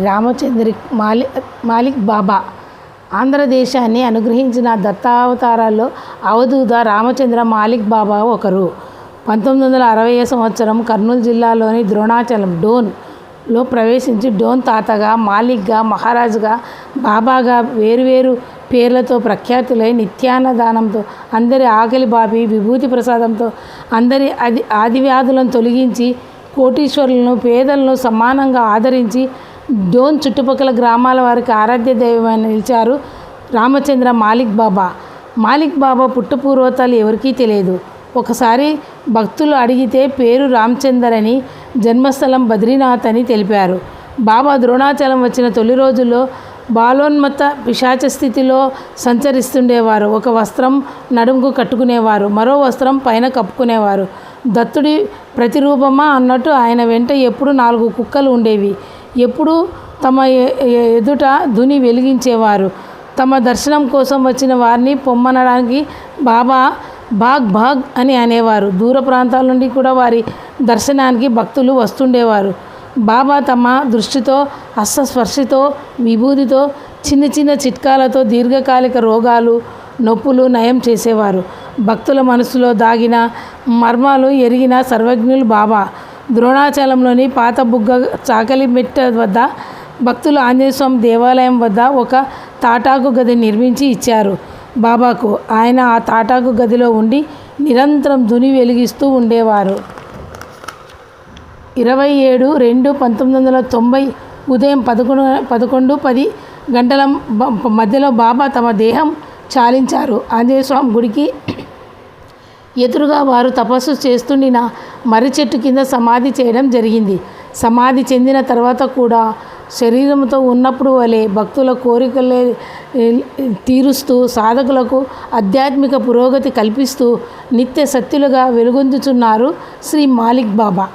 రామచంద్రి మాలి మాలిక్ బాబా. ఆంధ్రదేశాన్ని అనుగ్రహించిన దత్తావతారాల్లో అవధూత రామచంద్ర మాలిక్ బాబా ఒకరు. పంతొమ్మిది వందల అరవై సంవత్సరం కర్నూలు జిల్లాలోని ద్రోణాచలం డోన్లో ప్రవేశించి డోన్ తాతగా మాలిక్గా మహారాజుగా బాబాగా వేరువేరు పేర్లతో ప్రఖ్యాతులై నిత్యాన్నదానంతో అందరి ఆకలి బాపి విభూతి ప్రసాదంతో అందరి అది ఆదివ్యాధులను తొలగించి కోటీశ్వరులను పేదలను సమానంగా ఆదరించి డోన్ చుట్టుపక్కల గ్రామాల వారికి ఆరాధ్య దైవమైన నిలిచారు రామచంద్ర మాలిక్ బాబా. మాలిక్ బాబా పుట్టుపూర్వతాలు ఎవరికీ తెలియదు. ఒకసారి భక్తులు అడిగితే పేరు రామచందర్ అని జన్మస్థలం బద్రీనాథ్ అని తెలిపారు. బాబా ద్రోణాచలం వచ్చిన తొలి రోజుల్లో బాలోన్మత పిశాచ స్థితిలో సంచరిస్తుండేవారు. ఒక వస్త్రం నడుముకు కట్టుకునేవారు. మరో వస్త్రం పైన కప్పుకునేవారు. దత్తుడి ప్రతిరూపమా అన్నట్టు ఆయన వెంట ఎప్పుడు నాలుగు కుక్కలు ఉండేవి. ఎప్పుడు తమ ఎదుట ధుని వెలిగించేవారు. తమ దర్శనం కోసం వచ్చిన వారిని పొమ్మనడానికి బాబా బాగ్ బాగ్ అని అనేవారు. దూర ప్రాంతాల నుండి కూడా వారి దర్శనానికి భక్తులు వస్తుండేవారు. బాబా తమ దృష్టితో హస్తస్పర్శతో విభూతితో చిన్న చిన్న చిట్కాలతో దీర్ఘకాలిక రోగాలు నొప్పులు నయం చేసేవారు. భక్తుల మనసులో దాగిన మర్మాలు ఎరిగిన సర్వజ్ఞులు బాబా. ద్రోణాచలంలోని పాత బుగ్గ చాకలి మెట్ట వద్ద భక్తులు ఆంజనేయస్వామి దేవాలయం వద్ద ఒక తాటాకు గది నిర్మించి ఇచ్చారు. బాబాకు ఆయన ఆ తాటాకు గదిలో ఉండి నిరంతరం దుని వెలిగిస్తూ ఉండేవారు. ఇరవై ఏడు రెండు పంతొమ్మిది వందల తొంభై ఉదయం పదకొండు పదకొండు పది గంటల మధ్యలో బాబా తమ దేహం చాలించారు. ఆంజనేయ స్వామి గుడికి ఎదురుగా వారు తపస్సు చేస్తుండిన మర్రి చెట్టు కింద సమాధి చేయడం జరిగింది. సమాధి చెందిన తర్వాత కూడా శరీరంతో ఉన్నప్పుడు వలె భక్తుల కోరికలే తీరుస్తూ సాధకులకు ఆధ్యాత్మిక పురోగతి కల్పిస్తూ నిత్య సత్యులుగా వెలుగొందుచున్నారు శ్రీ మాలిక్ బాబా.